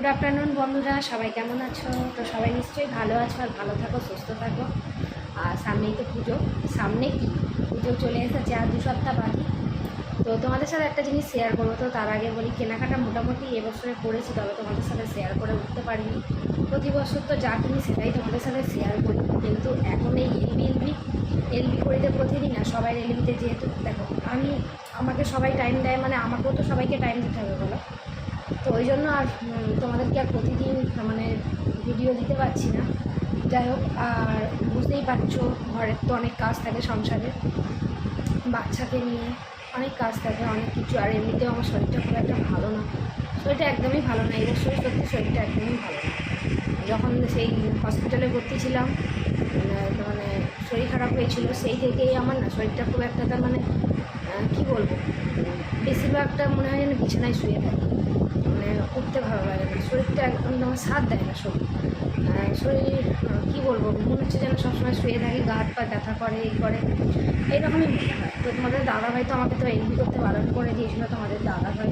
Good afternoon বন্ধুরা। সবাই কেমন আছো? তো সবাই নিশ্চয়ই ভালো আছো আর ভালো থাকো, সুস্থ থাকো। আর সামনেই তো পুজো। সামনে কি? পুজো চলে এসেছে আর দু সপ্তাহ বাকি। তো তোমাদের সাথে একটা জিনিস শেয়ার করব। তো তার আগে বলি, কেনাকাটা মোটামুটি এবছরে করেছি, তবে তোমাদের সাথে শেয়ার করে উঠতে পারিনি। প্রতি বছর তো যা কিনি সেটাই তোমাদের সাথে শেয়ার করি। কিন্তু এখন এই এলবি এলবি এলবি করিতে প্রতিদিন না সবাই এলবিতে যেহেতু, দেখো, আমি, আমাকে সবাই টাইম দেয় মানে আমাকেও তো সবাইকে টাইম দিতে হবে, বলো? তো ওই জন্য আর তোমাদেরকে আর প্রতিদিন মানে ভিডিও দিতে পারছি না। যাই হোক, আর বুঝতেই পারছ ঘরের তো অনেক কাজ থাকে সংসারে। বাচ্চাকে নিয়ে অনেক কাজ থাকে, অনেক কিছু, আর এমনিতেও আমার শরীরটা খুব একটা ভালো না। শরীরটা একদমই ভালো না, এবার শরীর সত্যি শরীরটা একদমই ভালো না। যখন সেই হসপিটালে ভর্তি ছিলাম, মানে- মানে শরীর খারাপ হয়েছিল, সেই থেকেই আমার না শরীরটা খুব একটা তার মানে কী বলব? বেশিরভাগটা মনে হয় যেন বিছানায় শুয়ে থাকি। উঠতে ভালো লাগে না। শরীরটা একদম আমার সাথ দেয় না শরীর। শরীর কী বলব, মনে হচ্ছে যেন সবসময় শুয়ে থাকি, গা হাত পা ব্যথা করে, এই করে। এইরকমই মনে হয়। তো তোমাদের দাদাভাই তো আমাকে তো এলবি করতে বারণ করে দিয়েছিল, তোমাদের দাদাভাই।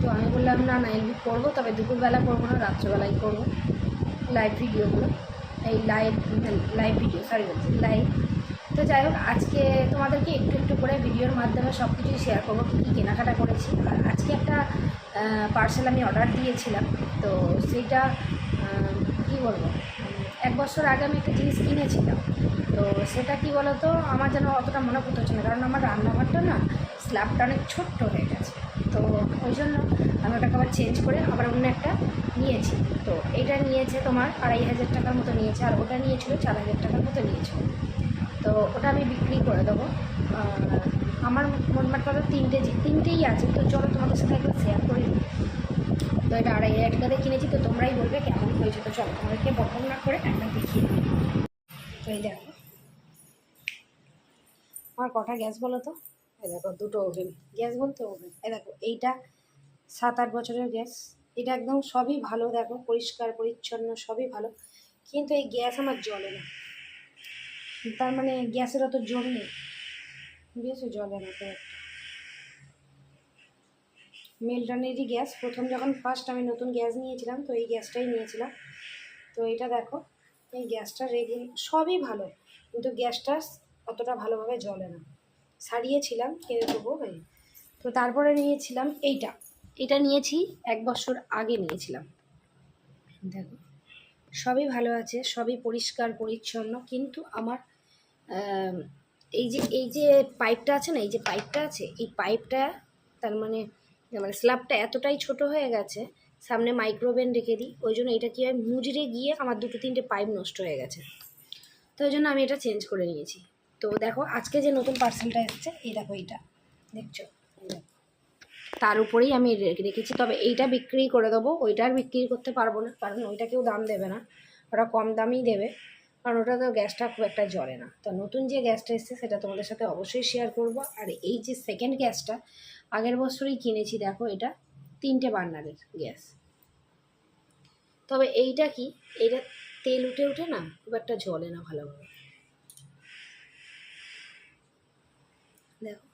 তো আমি বললাম, না না এলবি করব, তবে দুপুরবেলা করব না রাত্রেবেলায় করব। লাইভ ভিডিওগুলো এই লাইভ লাইভ ভিডিও সরি বলছি লাইভ তো যাই হোক, আজকে তোমাদেরকে একটু একটু করে ভিডিওর মাধ্যমে সব কিছুই শেয়ার করব, কী কী কেনাকাটা করেছি। আর আজকে একটা পার্সেল আমি অর্ডার দিয়েছিলাম, তো সেইটা কী বলব, এক বছর আগে আমি একটা জিনিস কিনেছিলাম, তো সেটা কি বলতো, আমার যেন অতটা মনে করতে হচ্ছে না, কারণ আমার রান্নাঘরটা না স্ল্যাবটা অনেক ছোট্ট হয়ে গেছে। তো ওই জন্য আমি ওটাকে আবার চেঞ্জ করে আবার অন্য একটা নিয়েছি। তো এটা নিয়েছে তোমার আড়াই হাজার টাকার মতো নিয়েছে, আর ওটা নিয়েছিল চার হাজার টাকার মতো নিয়েছিল। তো ওটা আমি বিক্রি করে দেবো। আমার মোটমাট কথা তিনটে তিনটেই আছে, তো চলো তোমাদের সাথে একবার শেয়ার করি তো এটা আড়াই হাজার টাকা দিয়ে কিনেছি, তো তোমরাই বলবে কেমন হয়েছে। তো চলো তোমাদেরকে বকম না করে একবার দেখিয়ে তো এই দেখো। আমার কটা গ্যাস বলো তো? এই দেখো, দুটো ওভেন। গ্যাস বলতে ওভেন। এই দেখো, এইটা সাত আট বছরের গ্যাস। এটা একদম সবই ভালো, দেখো, পরিষ্কার, পরিচ্ছন্ন, সবই ভালো। কিন্তু এই গ্যাস আমার জ্বলে না। তার মানে গ্যাসের অত জোর নেই। বুঝেছ জ্বলে না তো মেলটনেরই গ্যাস। প্রথম যখন ফার্স্ট আমি নতুন গ্যাস নিয়েছিলাম তো এই গ্যাসটাই নিয়েছিলাম। তো এটা দেখো এই গ্যাসটা রেগে সবই ভালো কিন্তু গ্যাসটা অতটা ভালোভাবে জ্বলে না। সারিয়েছিলাম কিনে দেবো তো তারপরে নিয়েছিলাম এইটা। এটা নিয়েছি এক বছর আগে নিয়েছিলাম। দেখো সবই ভালো আছে সবই পরিষ্কার পরিচ্ছন্ন কিন্তু আমার আম, এই যে এই যে পাইপটা আছে না, এই যে পাইপটা আছে, এই পাইপটা তার মানে মানে স্ল্যাবটা এতটাই ছোট হয়ে গেছে, সামনে মাইক্রোওভেন রেখে দিই, ওই জন্য এটা কী হয়, মুজড়ে গিয়ে আমার দুটো তিনটে পাইপ নষ্ট হয়ে গেছে। তো ওই জন্য আমি এটা চেঞ্জ করে নিয়েছি। তো দেখো, আজকে যে নতুন পার্সেলটা এসেছে, এই দেখো এইটা, দেখছ? তার উপরেই আমি রেখেছি, তবে এইটা বিক্রি করে দেবো, ওইটা আর বিক্রি করতে পারব না, কারণ ওইটা কেউ দাম দেবে না, ওরা কম দামেই দেবে। কারণ ওটা তো গ্যাসটা খুব একটা জ্বলে না। তো নতুন যে গ্যাসটা এসছে, সেটা তোমাদের সাথে অবশ্যই শেয়ার করব। আর এই যে সেকেন্ড গ্যাসটা, আগের বছরই কিনেছি, দেখো এটা, তিনটে বার্নারের গ্যাস। তবে এইটা কি? এইটা তেল উঠে উঠে না, খুব একটা জ্বলে না ভালোভাবে? দেখো।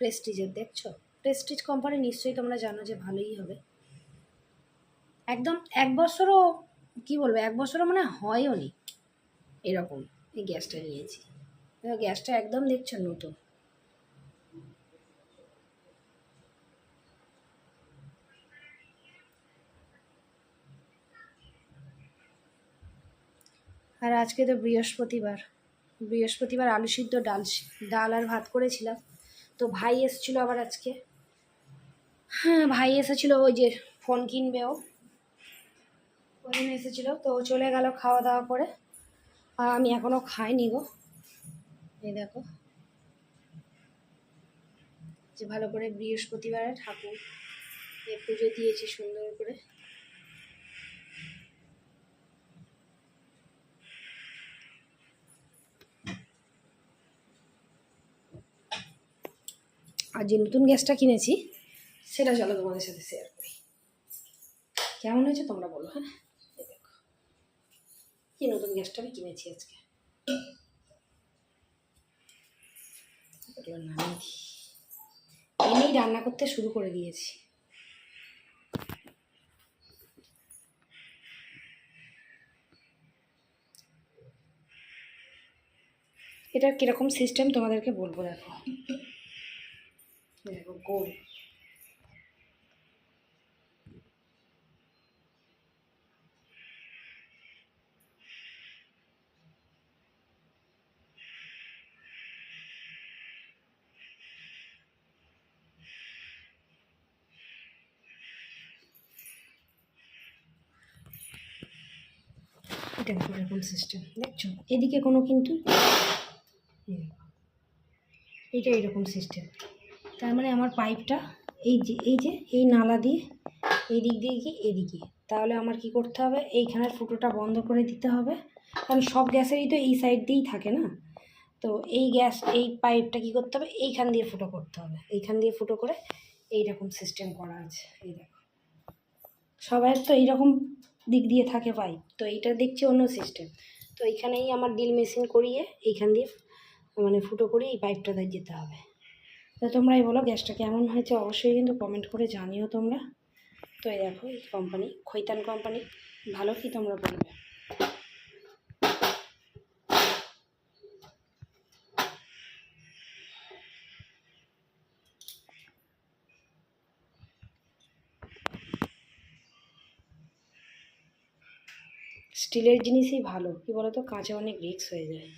প্রেস্টিজের দেখছ? প্রেস্টিজ কোম্পানি নিশ্চয়ই তোমরা জানো যে ভালোই হবে। একদম এক বছরও, কি বলব, এক বছরও মানে হয়ও নি। এরকম এই গ্যাসটা নিয়েছি। গ্যাসটা একদম দেখছ নতুন। আর আজকে তো বৃহস্পতিবার। বৃহস্পতিবার আলু সিদ্ধ ডাল ডাল আর ভাত করেছিলাম। তো ভাই এসেছিল আবার আজকে। হ্যাঁ ভাই এসেছিল ওই যে ফোন কিনবে ও। জন্য এসেছিল, তো চলে গেল খাওয়া দাওয়া করে। আর আমি এখনও খাইনি গো। এই দেখো। যে ভালো করে বৃহস্পতিবারে ঠাকুর পুজো দিয়েছি সুন্দর করে। আর যে নতুন গ্যাসটা কিনেছি, সেটা চলো তোমাদের সাথে শেয়ার করি। কেমন হয়েছে তোমরা বলো হ্যাঁ? কি নতুন গ্যাসটা আমি কিনেছি আজকে? দিই। এনেই রান্না করতে শুরু করে দিয়েছি। এটার কীরকম সিস্টেম তোমাদেরকে বলব দেখো। দেখো, গোল। এটা দেখো এরকম সিস্টেম দেখছ? এদিকে কোনো কিন্তু দেখো। এইটা এরকম সিস্টেম তার মানে আমার পাইপটা এই যে এই যে, এই নালা দিয়ে এই দিক দিয়ে গিয়ে এদিকে তাহলে আমার কি করতে হবে? এইখানের ফুটোটা বন্ধ করে দিতে হবে। কারণ সব গ্যাসেরই তো এই সাইড দিয়েই থাকে না। তো এই গ্যাস, এই পাইপটা কি করতে হবে? এইখান দিয়ে ফুটো করতে হবে। এইখান দিয়ে ফুটো করে এইরকম সিস্টেম করা আছে। এই দেখো। সবাইয়ের তো এইরকম দিক দিয়ে থাকে পাইপ তো এইটা দেখছি অন্য সিস্টেম তো এইখানেই আমার ডিল মেশিন করিয়ে এইখান দিয়ে মানে ফুটো করে এই পাইপটা দিয়ে যেতে হবে। তো তোমরাই বলো, গ্যাসটা কেমন হয়েছে? অবশ্যই কিন্তু কমেন্ট করে জানিও তোমরা। তো এই দেখো, এই কোম্পানি খৈতান কোম্পানি ভালো কি তোমরা বলবে? স্টিলের জিনিসই ভালো। কি বলতো? কাঁচা অনেক রিক্স হয়ে যায়।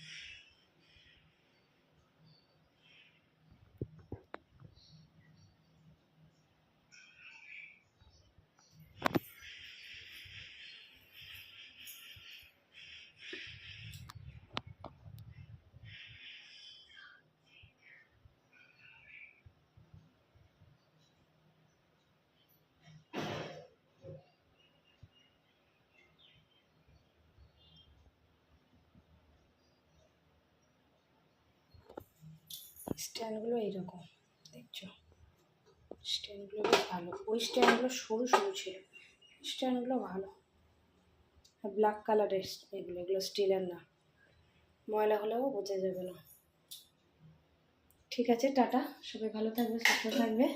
স্ট্যান্ডগুলো এইরকম, দেখছ? স্ট্যান্ডগুলো বেশ ভালো। ওই স্ট্যান্ডগুলো সরু সরু ছিল। স্ট্যান্ডগুলো ভালো। ব্ল্যাক কালারের এগুলো এগুলো স্টিলের না। ময়লা হলেও বোঝা যাবে না। ঠিক আছে, টাটা। সবাই ভালো থাকবে, সুস্থ থাকবে।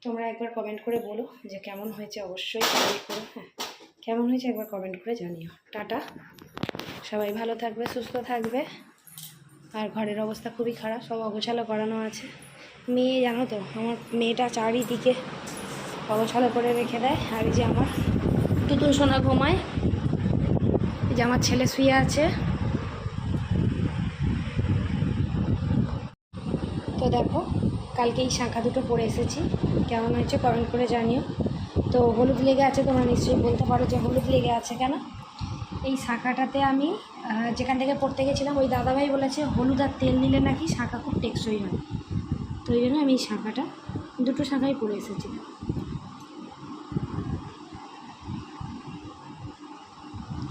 তোমরা একবার কমেন্ট করে বলো যে কেমন হয়েছে। অবশ্যই কমেন্ট করে হ্যাঁ। কেমন হয়েছে একবার কমেন্ট করে জানিও। টাটা। সবাই ভালো থাকবে, সুস্থ থাকবে। আর ঘরের অবস্থা খুবই খারাপ, সব অগোছালো করানো আছে। মেয়ে, জানো তো, আমার মেয়েটা চারিদিকে অগোছালো করে রেখে দেয়। আর এই যে আমার তুতুন সোনা ঘুমায় যে আমার ছেলে শুয়ে আছে। তো দেখো কালকে এই শাঁখা দুটো পরে এসেছি। কেমন হয়েছে কমেন্ট করে জানিও। তো হলুদ লেগে আছে তোমরা নিশ্চয়ই বলতে পারো যে হলুদ লেগে আছে কেন? এই শাঁখাটাতে আমি যেখান থেকে পড়তে গেছিলাম, ওই দাদাভাই বলেছে, হলুদ আর তেল নিলে নাকি শাঁখা খুব টেকসই হয়। তো ওই জন্য আমি এই শাঁখাটা, দুটো শাঁখাই পরে এসেছি।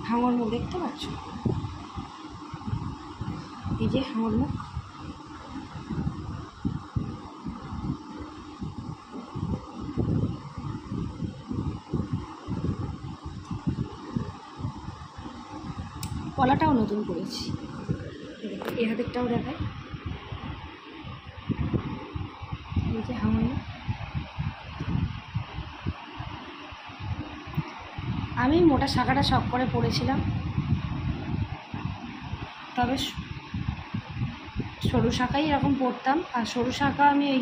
হাঙর মুখ দেখতে পাচ্ছ? এই যে হাঙর মুখ। কলাটাও নতুন করেছি। এই হাতেরটাও দেখায় এই যে আমি মোটা শাখাটা শখ করে পড়েছিলাম। তবে সরু শাখাই এরকম পড়তাম। আর সরু শাখা আমি ওই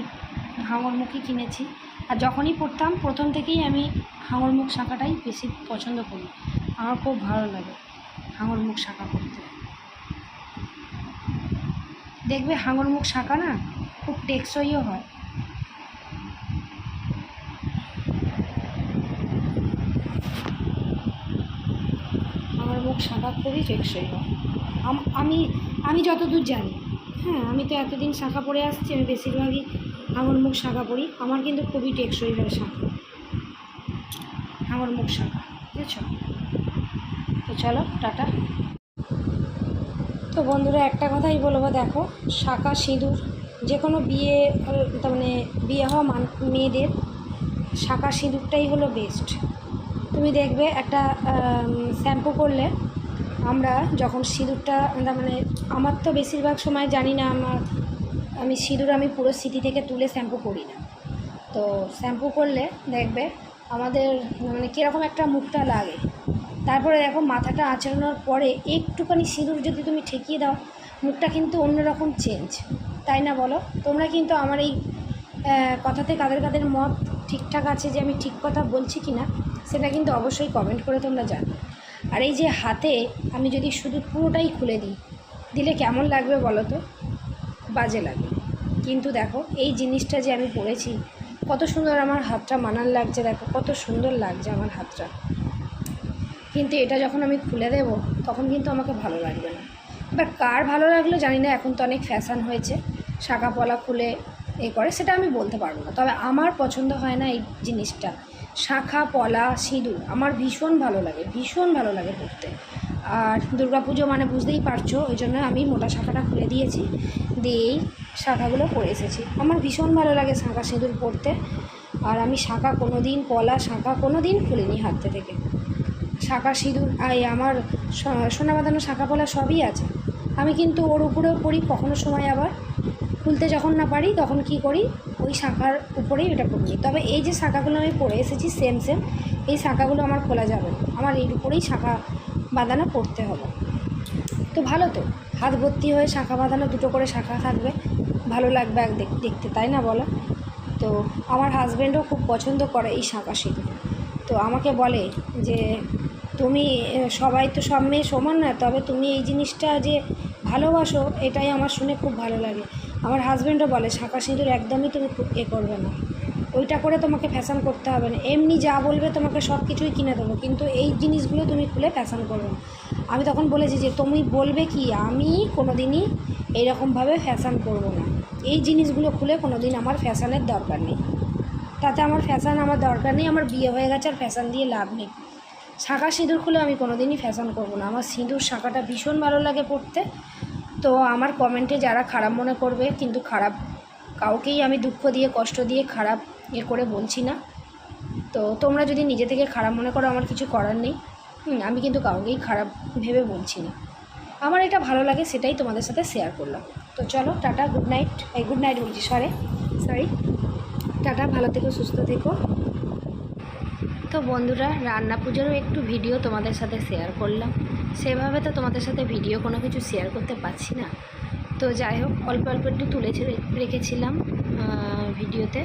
হাঙরমুখী কিনেছি। আর যখনই পড়তাম, প্রথম থেকেই আমি হাঙরমুখ শাখাটাই বেশি পছন্দ করি। আমার খুব ভালো লাগে। হাঙরমুখ শাখা করতে। দেখবে হাঙরমুখ শাখা না খুব টেকসইও হয়। আমার মুখ শাখা খুবই টেকসই হয়। আম- আমি যতদূর জানি হ্যাঁ আমি তো এতদিন শাখা পরে আসছি, আমি বেশিরভাগই আমার মুখ শাখা পরি আমার কিন্তু খুবই টেকসই হয় শাখা। আমার মুখ শাখা, বুঝেছ? তো চলো, টাটা। তো বন্ধুরা, একটা কথাই বলব, দেখো, শাখা সিঁদুর যে কোনো বিয়ে মানে বিয়ে হওয়া মান, মেয়েদের, শাখা সিঁদুরটাই হলো বেস্ট তুমি দেখবে একটা শ্যাম্পু করলে, আমরা যখন সিঁদুরটা মানে আমার তো বেশিরভাগ সময় জানি না, আমার, আমি সিঁদুর আমি পুরো স্মৃতি থেকে তুলে শ্যাম্পু করি না। তো শ্যাম্পু করলে দেখবে আমাদের মানে কীরকম একটা মুখটা লাগে। তারপরে দেখো মাথাটা আঁচড়ানোর পরে একটুখানি সিঁদুর যদি তুমি ঠেকিয়ে দাও, মুখটা কিন্তু অন্যরকম চেঞ্জ তাই না বলো? তোমরা কিন্তু আমার এই কথাতে কাদের কাদের মত ঠিকঠাক আছে যে আমি ঠিক কথা বলছি কি না, সেটা কিন্তু অবশ্যই কমেন্ট করে তোমরা জানো। আর এই যে হাতে আমি যদি শুধু পুরোটাই খুলে দিই, দিলে কেমন লাগবে বলো তো? বাজে লাগে কিন্তু দেখো, এই জিনিসটা যে আমি পরেছি কত সুন্দর আমার হাতটা মানান লাগছে, দেখো, কত সুন্দর লাগছে আমার হাতটা। কিন্তু এটা যখন আমি খুলে দেব, তখন কিন্তু আমাকে ভালো লাগবে না। এবার কার ভালো লাগল জানি না, এখন তো অনেক ফ্যাশান হয়েছে, শাখা পলা খুলে এ করে, সেটা আমি বলতে পারব না। তবে আমার পছন্দ হয় না এই জিনিসটা। শাখা পলা সিঁদুর, আমার ভীষণ ভালো লাগে, ভীষণ ভালো লাগে পড়তে আর দুর্গাপুজো মানে বুঝতেই পারছ, ওই জন্য আমি মোটা শাখাটা খুলে দিয়েছি, দিয়েই শাখাগুলো পরে এসেছি। আমার ভীষণ ভালো লাগে শাঁখা সিঁদুর পরতে, আর আমি শাঁখা কোনো দিন পলা শাঁখা কোনো দিন খুলিনি হাতে থেকে। শাঁখা সিঁদুর, আই, আমার সোনা বাঁধানো শাঁখা পলা সবই আছে। আমি কিন্তু ওর উপরেও পড়ি, কখনো সময় আবার খুলতে যখন না পারি, তখন কি করি? ওই শাঁখার উপরেই ওটা পড়ি। তবে এই যে শাঁখাগুলো আমি পরে এসেছি সেম সেম এই শাঁখাগুলো আমার খোলা যাবে। আমার এর উপরেই শাঁখা বাঁধানো পড়তে হবে। তো ভালো তো, হাত ভর্তি হয়ে শাঁখা বাঁধানো, দুটো করে শাঁখা থাকবে। ভালো লাগবে এক দেখতে, তাই না বলো? তো আমার হাজব্যান্ডও খুব পছন্দ করে এই শাঁখা সিঁদুর। তো আমাকে বলে যে তুমি সবাই তো সব মেয়ে সমান না তবে তুমি এই জিনিসটা যে ভালোবাসো, এটাই আমার শুনে খুব ভালো লাগে। আমার হাজব্যান্ডও বলে, শাঁখা সিঁদুর একদমই তুমি এ করবে না। ওইটা করে তোমাকে ফ্যাশন করতে হবে না। এমনি যা বলবে তোমাকে সব কিছুই কিনে দেবো, কিন্তু এই জিনিসগুলো তুমি খুলে ফ্যাশন করবে না। আমি তখন বলেছি যে, তুমি বলবে কি? আমি কোনো দিনই এইরকমভাবে ফ্যাশন করব না। এই জিনিসগুলো খুলে কোনো দিন আমার ফ্যাশনের দরকার নেই। তাতে আমার ফ্যাশন আমার দরকার নেই, আমার বিয়ে হয়ে গেছে আর ফ্যাশন দিয়ে লাভ নেই। শাঁখা সিঁদুর খুলে আমি কোনো দিনই ফ্যাশন করব না। আমার সিঁদুর শাঁখাটা ভীষণ ভালো লাগে পড়তে। তো আমার কমেন্টে যারা খারাপ মনে করবে, কিন্তু খারাপ কাউকেই আমি দুঃখ দিয়ে, কষ্ট দিয়ে খারাপ এ করে বলছি না। তো তোমরা যদি নিজে থেকে খারাপ মনে করো, আমার কিছু করার নেই। আমি কিন্তু কাউকেই খারাপ ভেবে বলছি না। আমার এটা ভালো লাগে, সেটাই তোমাদের সাথে শেয়ার করলাম। তো চলো, টাটা গুড নাইট এই গুড নাইট বলছি সরি সরি টাটা, ভালো থেকো, সুস্থ থেকো। তো বন্ধুরা, রান্না পুজোরও একটু ভিডিও তোমাদের সাথে শেয়ার করলাম। সেভাবে তো তোমাদের সাথে ভিডিও কোনো কিছু শেয়ার করতে পারছি না। তো যাই হোক, অল্প অল্প একটু তুলে রেখেছিলাম ভিডিওতে।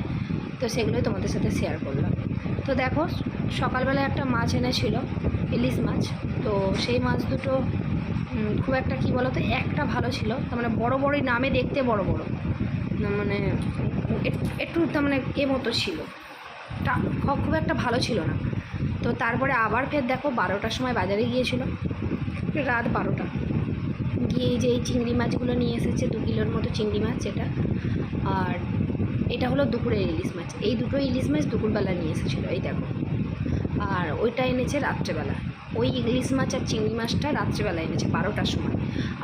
তো সেগুলোই তোমাদের সাথে শেয়ার করলাম। তো দেখো সকালবেলা একটা মাছ এনেছিল, ইলিশ মাছ। তো সেই মাছ দুটো খুব একটা কি বলো তো একটা ভালো ছিল। তার মানে বড়ো বড়োই, নামে দেখতে বড় বড়। মানে একটু তার মানে এ মতো ছিল। তা খুব একটা ভালো ছিল না। তো তারপরে আবার ফের দেখো বারোটার সময় বাজারে গিয়েছিল। রাত বারোটা। গিয়ে যে এই চিংড়ি মাছগুলো নিয়ে এসেছে, দু কিলোর মতো চিংড়ি মাছ এটা। আর এটা হলো দুপুরের ইলিশ মাছ। এই দুটো ইলিশ মাছ দুপুরবেলা নিয়ে এসেছিল, এই দেখো। আর ওইটা এনেছে রাত্রেবেলা। ওই ইলিশ মাছ আর চিংড়ি মাছটা রাত্রেবেলা এনেছে, বারোটার সময়।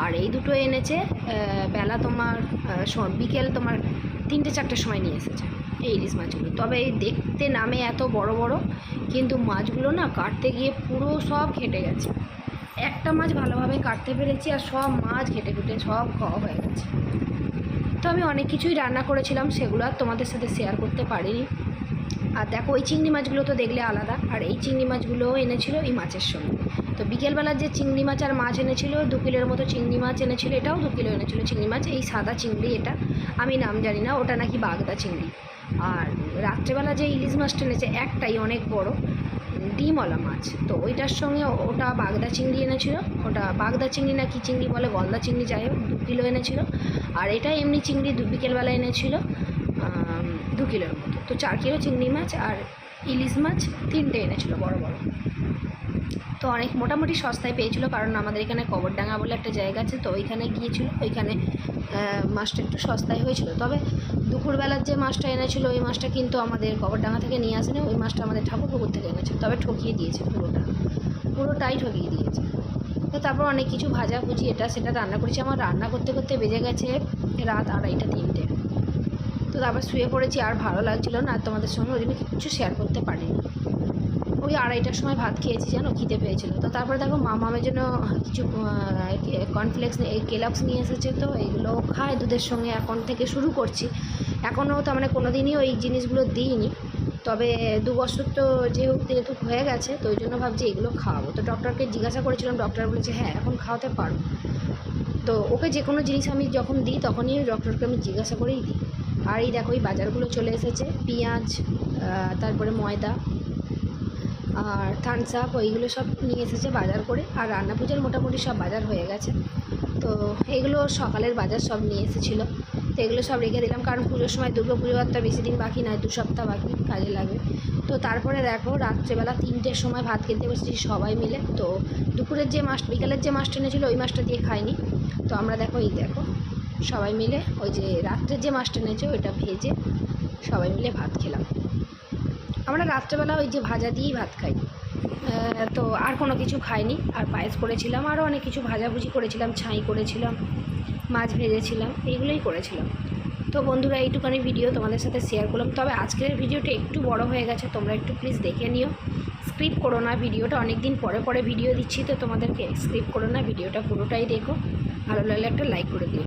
আর এই দুটো এনেছে বেলা তোমার বিকেল তোমার তিনটে চারটের সময় নিয়ে এসেছে। এই ইলিশ মাছগুলো। তবে এই দেখতে নামে এত বড় বড়, কিন্তু মাছগুলো না কাটতে গিয়ে পুরো সব ঘেটে গেছে। একটা মাছ ভালোভাবে কাটতে পেরেছি আর সব মাছ ঘেটে ঘুটে সব খাওয়া হয়ে গেছে। তো আমি অনেক কিছুই রান্না করেছিলাম, সেগুলো আর তোমাদের সাথে শেয়ার করতে পারিনি। আর দেখো, ওই চিংড়ি মাছগুলো তো দেখলে আলাদা, আর এই চিংড়ি মাছগুলোও এনেছিল এই মাছের সঙ্গে। তো বিকেলবেলার যে চিংড়ি মাছ আর মাছ এনেছিল, দু কিলোর মতো চিংড়ি মাছ এনেছিল এটাও, দু কিলো এনেছিল চিংড়ি মাছ, এই সাদা চিংড়ি এটা, আমি নাম জানি না, ওটা নাকি বাগদা চিংড়ি। আর রাত্রেবেলা যে ইলিশ মাছটা এনেছে, একটাই অনেক বড়, ডিমওয়ালা মাছ। তো ওইটার সঙ্গে ওটা বাগদা চিংড়ি এনেছিল। ওটা বাগদা চিংড়ি না কি চিংড়ি বলে গলদা চিংড়ি যাই হোক, দু কিলো এনেছিল। আর এটা এমনি চিংড়ি দু বিকেলবেলা এনেছিল দু কিলোর মতো। তো চার কিলো চিংড়ি মাছ আর ইলিশ মাছ তিনটে এনেছিল, বড় বড়। তো অনেক মোটামুটি সস্তায় পেয়েছিল, কারণ আমাদের এখানে কবরডাঙ্গা বলে একটা জায়গা আছে, তো ওইখানে গিয়েছিল। ওইখানে মাছটা একটু সস্তায় হয়েছিল। তবে দুপুরবেলার যে মাছটা এনেছিল, ওই মাছটা কিন্তু আমাদের কবরডাঙ্গা থেকে নিয়ে আসেনি, ওই মাছটা আমাদের ঠাকুর ঠাকুরপুকুর থেকে এনেছে তবে ঠকিয়ে দিয়েছে পুরোটা। পুরোটাই ঠকিয়ে দিয়েছে। তো তারপর অনেক কিছু ভাজা ভুজি, এটা সেটা রান্না করেছি। আমার রান্না করতে করতে বেজে গেছে রাত আড়াইটা, তিনটে। তো তারপর শুয়ে পড়েছি, আর ভালো লাগছিল না। আর তোমাদের সঙ্গে ওই জন্য কিছু শেয়ার করতে পারিনি। ওই আড়াইটার সময় ভাত খেয়েছি, জানো? খিদে পেয়েছিল। তো তারপরে দেখো, মামামের জন্য কিছু কর্নফ্লেক্স কেলক্স নিয়ে এসেছে। তো এগুলো খায় দুধের সঙ্গে এখন থেকে শুরু করছি। এখনও তার মানে কোনো দিনই ওই জিনিসগুলো দিইনি। তবে দু বছর তো যেহেতু যেহেতু হয়ে গেছে, তো ওই জন্য ভাবছি এগুলো খাওয়াবো। তো ডক্টরকে জিজ্ঞাসা করেছিলাম ডক্টর বলেছে হ্যাঁ এখন খাওয়াতে পারো। তো ওকে যে কোনো জিনিস আমি যখন দিই, তখনই ডক্টরকে আমি জিজ্ঞাসা করেই দিই। আর এই দেখো, এই বাজারগুলো চলে এসেছে, পেঁয়াজ তারপরে ময়দা, আর থামস আপ ওইগুলো সব নিয়ে এসেছে বাজার করে। আর রান্না পুজোর মোটামুটি সব বাজার হয়ে গেছে। তো এগুলো সকালের বাজার সব নিয়ে এসেছিল। তো এগুলো সব রেখে দিলাম, কারণ পুজোর সময় দুর্গা পুজো তো বেশি দিন বাকি নয়, দু সপ্তাহ বাকি কাজে লাগবে তো তারপরে দেখো, রাত্রেবেলা তিনটের সময় ভাত খেতে বসেছি সবাই মিলে। তো দুপুরের যে মাছ বিকালের যে মাছটা এনেছিলো, ওই মাছটা দিয়ে খাইনি। তো আমরা দেখো, এই দেখো, সবাই মিলে ওই যে রাত্রের যে মাছটা এনেছে, ওইটা ভেজে সবাই মিলে ভাত খেলাম। আমরা রাত্রেবেলা ওই যে ভাজা দিয়েই ভাত খাই। তো আর কোনো কিছু খাইনি। আর পায়েস করেছিলাম, আরও অনেক কিছু ভাজাভুজি করেছিলাম, ছাই করেছিলাম। মাছ ভেজেছিলাম, এইগুলোই করেছিলাম। তো বন্ধুরা, এইটুখানি ভিডিও তোমাদের সাথে শেয়ার করলাম। তবে আজকের ভিডিওটা একটু বড় হয়ে গেছে, তোমরা একটু প্লিজ দেখে নিও। স্ক্রিপ্ট করো না ভিডিওটা অনেক দিন পরে পরে ভিডিও দিচ্ছি, তো তোমাদেরকে স্ক্রিপ্ট করো না ভিডিওটা পুরোটাই দেখো। ভালো লাগলে একটা লাইক করে দিও।